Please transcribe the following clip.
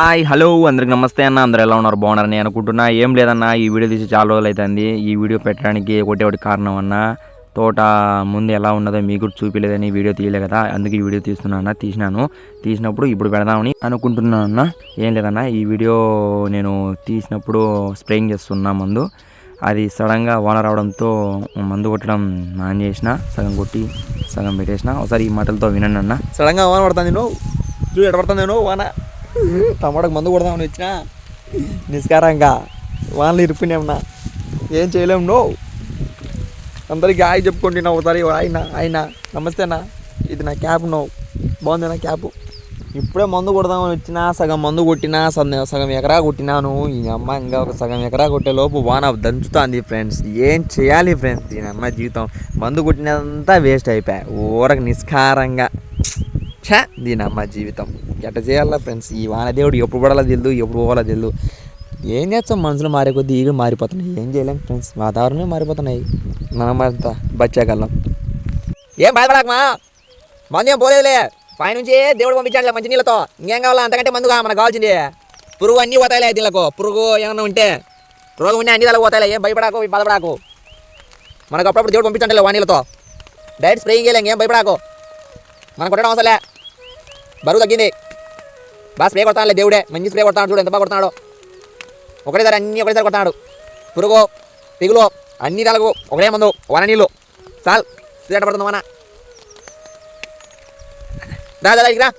Hi hello అందరికి నమస్తే అన్న. అందరూ ఎలా ఉన్నారు? బాగున్నారని అనుకుంటున్నా ఏం లేదన్న ఈ వీడియో తీసి చాలా రోజులు అవుతుంది ఈ వీడియో పెట్టడానికి ఒకటే ఒకటి కారణం అన్న. తోట ముందు ఎలా ఉన్నదో మీకు కూడా చూపించలేదని వీడియో తీయలే కదా. అందుకే ఈ వీడియో తీస్తున్నా అన్న తీసినాను. తీసినప్పుడు ఇప్పుడు పెడదామని అనుకుంటున్నాను అన్న. ఏం లేదన్న ఈ వీడియో నేను తీసినప్పుడు స్ప్రేయింగ్ చేస్తున్నా మందు. అది సడన్గా వాన రావడంతో మందు కొట్టడం ఆన్ చేసిన సగం కొట్టి సగం పెట్టేసిన. ఒకసారి ఈ మాటలతో వినండి అన్న. సడన్గా వాన పడుతుంది నువ్వు. చూడు ఎడ పడుతుంది నువ్వు వాన. తమ్ముడకు మందు కొడదామని వచ్చిన నిస్కారంగా వాళ్ళని ఇరుపునేమన్నా ఏం చేయలేము నో. అందరికి హాయ్ చెప్పుకోండి నా ఒకసారి ఆయన ఆయన నమస్తేనా ఇది నా క్యాబ్ నో. బాగుంది నా క్యాబ్ ఇప్పుడే మందు కొడదామని వచ్చినా సగం మందు కొట్టినా సగం సగం ఎకరా కొట్టినాను. ఈ అమ్మ ఇంకా ఒక సగం ఎకరా కొట్టే లోపు వాన దంచుతుంది ఫ్రెండ్స్ ఏం చేయాలి ఫ్రెండ్స్ దీని అమ్మ జీవితం. మందు కొట్టినంతా వేస్ట్ అయిపోయా. ఊరకు నిస్కారంగా. ఛా దీని అమ్మ జీవితం. ఎట్ట చేయాలా ఫ్రెండ్స్ ఈ వానదేవుడు ఎప్పుడు పడాలో తెలియదు ఎప్పుడు పోవాలో తెలియదు ఏం చేస్తాం? మనుషులు మారే కొద్దీ ఈగ మారిపోతున్నాయి. ఏం చేయలేం ఫ్రెండ్స్ వాతావరణమే మారిపోతున్నాయి. మనమంతా బచ్చాకల్లం ఏం బాధపడకమా మందు ఏం పోలేదులే. పైనుంచి దేవుడు పంపించాడు మంచి నీళ్ళతో. ఇంకేం కావాలా? అంతకంటే మందుగా మనకు కావాల్సింది. పురుగు అన్నీ పోతాయిలే దీళ్ళకు పురుగు ఏమన్నా ఉంటే. రోగం ఉంటే అన్ని దానికి పోతాయిలే. ఏం భయపడాకు బాధపడాకు. మనకు అప్పుడప్పుడు దేవుడు పంపించండి వానీళ్ళతో డైరెక్ట్ స్ప్రేయింగ్ చేయలేం ఏం భయపడాకు. మనం కొట్టడం అవసరంలే బరువు తగ్గింది. బాగా స్ప్రే కొడతానులే దేవుడే. మంచి స్ప్రే కొడతాడు చూడు ఎంత బాగా కొడతాడు ఒకటేసారి అన్నీ ఒకటేసారి కొడతాడు పురుగు తెగులు అన్ని తలకు ఒకటే మందు వన నీళ్ళు. చాలు సీట పడుతుంది వన. రా రా.